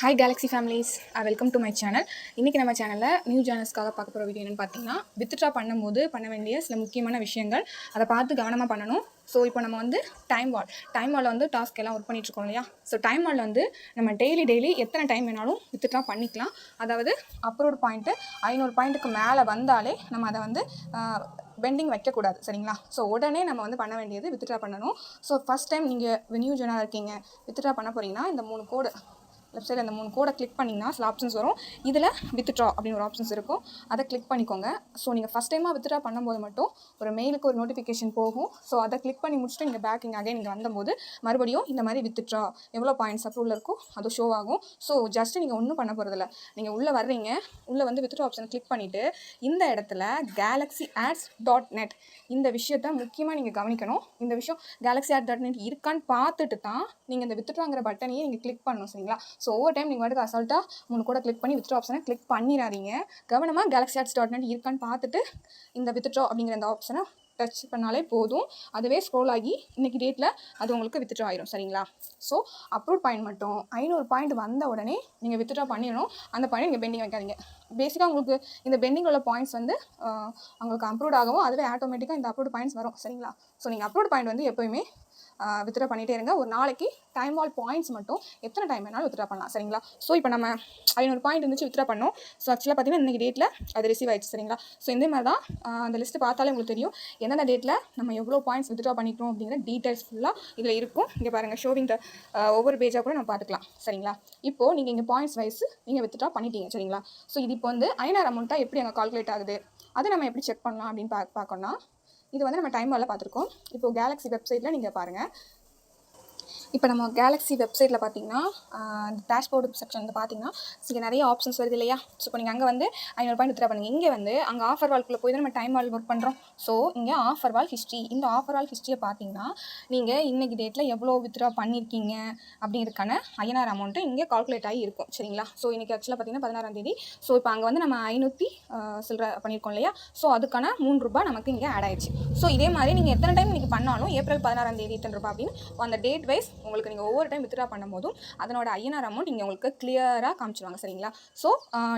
Hi galaxy families welcome to my channel இன்றைக்கி நம்ம சேனலில் நியூ சேனல்ஸ்க்காக பார்க்க போகிற வீடியோ என்னென்னு பார்த்தீங்கன்னா வித்ட்ரா பண்ணும்போது பண்ண வேண்டிய சில முக்கியமான விஷயங்கள். அதை பார்த்து கவனமாக பண்ணணும். ஸோ இப்போ நம்ம வந்து டைம் வால் டைம் வாலில் வந்து டாஸ்க் எல்லாம் ஒர்க் பண்ணிட்டுருக்கோம் இல்லையா? ஸோ டைம் வாலில் வந்து நம்ம டெய்லி டெய்லி எத்தனை டைம் வேணாலும் வித்ட்ரா பண்ணிக்கலாம். அதாவது அப்ரோட் பாயிண்ட்டு ஐநூறு பாயிண்ட்டுக்கு மேலே வந்தாலே நம்ம அதை வந்து பெண்டிங் வைக்கக்கூடாது. சரிங்களா? ஸோ உடனே நம்ம வந்து பண்ண வேண்டியது வித்ட்ரா பண்ணணும். ஸோ ஃபஸ்ட் டைம் நீங்கள் நியூ ஜெனாக இருக்கீங்க வித்ட்ரா பண்ண போகிறீங்கன்னா இந்த மூணு கோடு லெஃப்ட் சைடு அந்த மூணு கோடை கிளிக் பண்ணிங்கன்னா சில ஆப்ஷன்ஸ் வரும். இதில் வித்ட்ரா அப்படின்னு ஒரு ஆப்ஷன்ஸ் இருக்கும். அதை கிளிக் பண்ணிக்கோங்க. ஸோ நீங்கள் ஃபஸ்ட் டைமாக வித்ட்ரா பண்ணும்போது மட்டும் ஒரு மெயிலுக்கு ஒரு நோட்டிஃபிகேஷன் போகும். ஸோ அதை கிளிக் பண்ணி முடிச்சுட்டு நீங்கள் பேக்கிங் அகைன் நீங்கள் வந்தபோது மறுபடியும் இந்த மாதிரி வித்ட்ரா எவ்வளோ பாயிண்ட்ஸ் அப்ரூவில் இருக்கோ அது ஷோ ஆகும். ஸோ ஜஸ்ட் நீங்கள் ஒன்றும் பண்ண போகிறதில்ல நீங்கள் உள்ளே வர்றீங்க. உள்ளே வந்து வித்ட்ரா ஆப்ஷன் கிளிக் பண்ணிவிட்டு இந்த இடத்துல கேலக்ஸி ஆட்ஸ் டாட் நெட் இந்த விஷயத்த முக்கியமாக நீங்கள் கவனிக்கணும். இந்த விஷயம் கேலக்ஸி ஆட் டாட் நெட் இருக்கான்னு பார்த்துட்டு தான் நீங்கள் இந்த வித்ட்ராங்கிற பட்டனையே நீங்கள் கிளிக் பண்ணணும் சரிங்களா? ஸோ ஒவ்வொரு டைம் நீங்கள் வந்துட்டு அசால்ட்டாக மூணு கூட கிளிக் பண்ணி வித்ட்ரா ஆப்ஷனை கிளிக் பண்ணிடாதீங்க கவனமாக கேலக்ஸி ஆட்ஸ் டாட் நெட் இருக்கான்னு பார்த்துட்டு இந்த வித்ட்ரா அப்படிங்கிற அந்த ஆப்ஷனை டச் பண்ணாலே போதும். அதுவே ஸ்க்ரோல் ஆகி இன்றைக்கி டேட்டில் அது உங்களுக்கு வித்ட்ரா ஆயிரும் சரிங்களா? ஸோ அப்ரூவ் பாயிண்ட் மட்டும். ஐநூறு பாயிண்ட் வந்த உடனே நீங்கள் வித்ட்ரா பண்ணிடணும் அந்த பாயிண்ட் நீங்கள் பெண்டிங் வைக்காதீங்க. பேசிக்காக உங்களுக்கு இந்த பெண்டிங் உள்ள பாயிண்ட்ஸ் வந்து உங்களுக்கு அப்ரூவ் ஆகவும் அதுவே ஆட்டோமேட்டிக்காக இந்த அப்ரூவ் பாயிண்ட்ஸ் வரும் சரிங்களா? ஸோ நீங்கள் அப்ரூவ் பாயிண்ட் வந்து எப்போயுமே வித்ட்ரா பண்ணிகிட்டே இருங்க. ஒரு நாளைக்கு டைம் வால் பாயிண்ட்ஸ் மட்டும் எத்தனை டைம் வேணாலும் வித்ட்ரா பண்ணலாம் சரிங்களா? ஸோ இப்போ நம்ம ஐநூறு பாயிண்ட் இருந்துச்சு வித்ட்ரா பண்ணோம். ஸோ ஆக்சுவலாக பார்த்தீங்கன்னா இன்றைக்கி டேட்டில் அது ரிசீவ் ஆயிடுச்சு சரிங்களா? ஸோ இந்த மாதிரி தான் அந்த லிஸ்ட்டு பார்த்தாலே உங்களுக்கு தெரியும். எந்தெந்த டேட்டில் நம்ம எவ்வளோ பாயிண்ட்ஸ் வித்ட்ரா பண்ணிக்கிறோம் அப்படிங்கிற டீட்டெயில்ஸ் ஃபுல்லாக இதில் இருக்கும். இங்கே பாருங்கள் ஷோவிங் ஒவ்வொரு பேஜாக கூட நம்ம பார்த்துக்கலாம் சரிங்களா? இப்போது நீங்கள் இங்கே பாயிண்ட்ஸ் வைஸ் நீங்கள் வித்ட்ரா பண்ணிட்டீங்க சரிங்களா? ஸோ இது இப்போ வந்து ஐநூறு அமௌண்ட்டாக எப்படி அங்கே கால்குலேட் ஆகுது? அதை நம்ம எப்படி செக் பண்ணலாம் அப்படின்னு பா பார்க்கணும்னா இது வந்து நம்ம டைம் வரல பார்த்துருக்கோம். இப்போ கேலக்ஸி வெப்சைட்டில் நீங்கள் பாருங்கள் இப்போ நம்ம கேலக்ஸி வெப்சைட்டில் பார்த்தீங்கன்னா இந்த டேஷ்போர்டு செக்ஷன் வந்து பார்த்தீங்கன்னா இங்கே நிறைய ஆப்ஷன்ஸ் வருது இல்லையா? ஸோ இப்போ நீங்கள் அங்கே வந்து ஐநூறு பாயிண்ட் வித்ரா பண்ணுங்கள் இங்கே வந்து அங்கே ஆஃபர் வால்குள்ளே போய் தான் நம்ம டைம் வால் ஒர்க் பண்ணுறோம் ஸோ இங்கே ஆஃபர் வால் ஹிஸ்ட்ரி இந்த ஆஃபர் வால் ஹிஸ்ட்ரியை பார்த்தீங்கன்னா நீங்கள் இன்றைக்கி டேட்டில் எவ்வளோ வித்ரா பண்ணியிருக்கீங்க அப்படிங்கிறதுக்கான ஐநூறு அமௌண்ட்டு இங்கே கால்குலேட் ஆகி இருக்கும். சரிங்களா? ஸோ இன்றைக்கி ஆக்சுவலாக பார்த்தீங்கன்னா பதினாறாம் தேதி. ஸோ இப்போ அங்கே வந்து நம்ம ஐநூற்றி சில்லற பண்ணியிருக்கோம் இல்லையா? ஸோ அதுக்கான மூணு ரூபாய் நமக்கு இங்கே ஆட் ஆயிடுச்சு. ஸோ இதே மாதிரி நீங்கள் எத்தனை டைம் இன்றைக்கி பண்ணாலும் ஏப்ரல் பதினாறாம் தேதி இத்தனை ரூபாய் அப்படின்னு அந்த டேட் வைஸ் உங்களுக்கு நீங்கள் ஒவ்வொரு டைம் வித்ரா பண்ணும்போதும் அதனோட ஐஎன்ஆர் அமௌண்ட் நீங்கள் உங்களுக்கு கிளியராக காமிச்சிருவாங்க சரிங்களா? ஸோ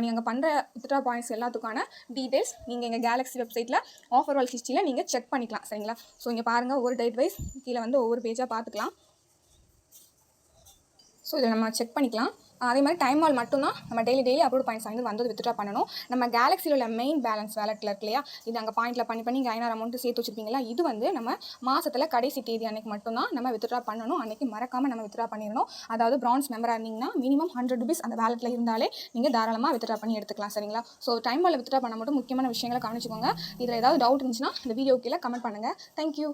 நீங்கள் அங்கே பண்ணுற வித்ரா பாயிண்ட்ஸ் எல்லாத்துக்கான டீட்டெயில்ஸ் நீங்கள் எங்கள் கேலக்ஸி வெப்சைட்டில் ஆஃபர் வால் ஹிஸ்ட்ரியில் நீங்கள் செக் பண்ணிக்கலாம் சரிங்களா? ஸோ இங்கே பாருங்கள் ஒவ்வொரு டேட் வைஸ் கீழே வந்து ஒவ்வொரு பேஜாக பார்த்துக்கலாம். ஸோ இதை நம்ம செக் பண்ணிக்கலாம். அதே மாதிரி டைம் வால் மட்டும்தான் நம்ம டெய்லி டெய்லி அப்ரூவ் பாயிண்ட்ஸ் வந்து வந்தது வித்ட்ரா பண்ணணும். நம்ம கேலக்ஸியில் உள்ள மெயின் பேலன்ஸ் வேலட்டில் இருக்கு இல்லையா? இது அங்கே பாயிண்ட்டில் பண்ணி பண்ணி இங்கே ஐநூறு அமௌண்ட் சேர்த்து வச்சிருப்பீங்களா இது வந்து நம்ம மாசத்துல கடைசி தேதி அன்னைக்கு மட்டும்தான் நம்ம வித்ட்ரா பண்ணணும். அன்னைக்கு மறக்காமல் நம்ம வித்ட்ரா பண்ணிடணும். அதாவது பிரான்ஸ் மெம்பராக இருந்தீங்கன்னா மினிமம் ஹண்ட்ரட் ருபீஸ் அந்த வேலட்டில் இருந்தாலே நீங்கள் தாராளமாக வித்ட்ரா பண்ணி எடுத்துக்கலாம் சரிங்களா? ஸோ டைம் வால் வித்ட்ரா பண்ண மட்டும் முக்கியமான விஷயங்களை கவனிச்சுக்கோங்க. இதில் ஏதாவது டவுட் இருந்துச்சுன்னா இந்த வீடியோ கீழே கமெண்ட் பண்ணுங்கள் தேங்க்யூ